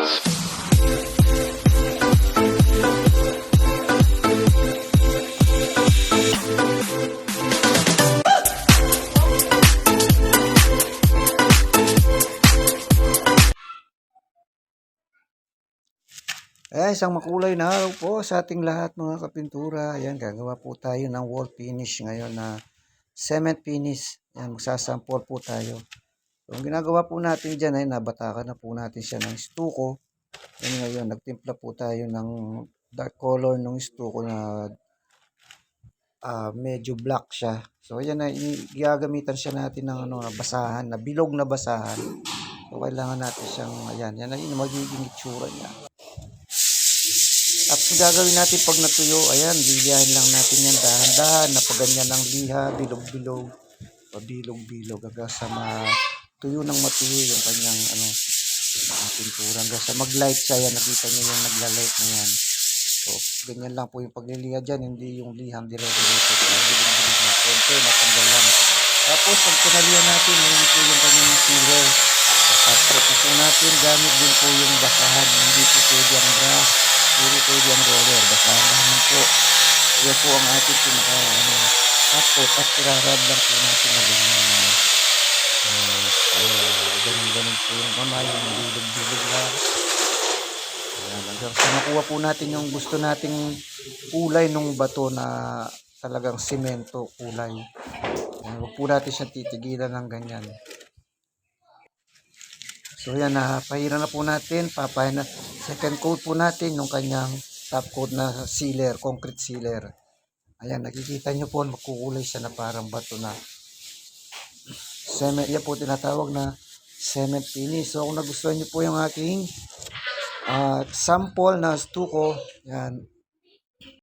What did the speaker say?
Ayan, isang makulay na araw po sa ating lahat mga kapintura. Ayan, gagawa po tayo ng wall finish ngayon na cement finish. Ayan, magsasampol po tayo. So, ang ginagawa po natin dyan ay nabatakan na po natin siya ng stuko. Ayan ngayon, nagtimpla po tayo ng dark color ng stuko na ah, medyo black siya. So, ayan na, gagamitan siya natin ng ano, basahan, na bilog na basahan. So, kailangan natin siyang, ayan, yan na yung magiging itsura niya. Ang gagawin natin pag natuyo, ayan, ligahan lang natin yan dahan-dahan, na pag liha, bilog-bilog, pabilog-bilog, hanggang sa matuyo ng matuyo yung kanyang, ano, uh, pintura, hanggang sa mag-light siya, yan, nakita niyo yung nagla-light na yan. So, ganyan lang po yung pagliliha dyan, hindi yung liham dire-diretso, kaya bilog-bilog na, konti, natanggal lang. Tapos, pag pinalihan natin, yun po yung kanyang sealer. Tapos po natin, gamit din po yung basahan, hindi po pwede ang brush, puro pwede ang roller, basahan naman po. Yan po ang ating pinaka, ano, tapos at irarab lang po natin na ganyan. Yung kamay, yung bilog-bilog lang. Ayan, hanggang sa makuha po natin yung gusto nating kulay ng bato na talagang simento kulay. Ayan, huwag po natin siya titigilan ng ganyan. So yan, napahira na po natin, papahin na, second coat po natin yung kanyang top coat na sealer, concrete sealer. Ayan, nakikita nyo po, makukulay siya na parang bato na. Cement, yan po tinatawag na cement finish. So kung nagustuhan nyo po yung aking ah, sample na stuko, yan,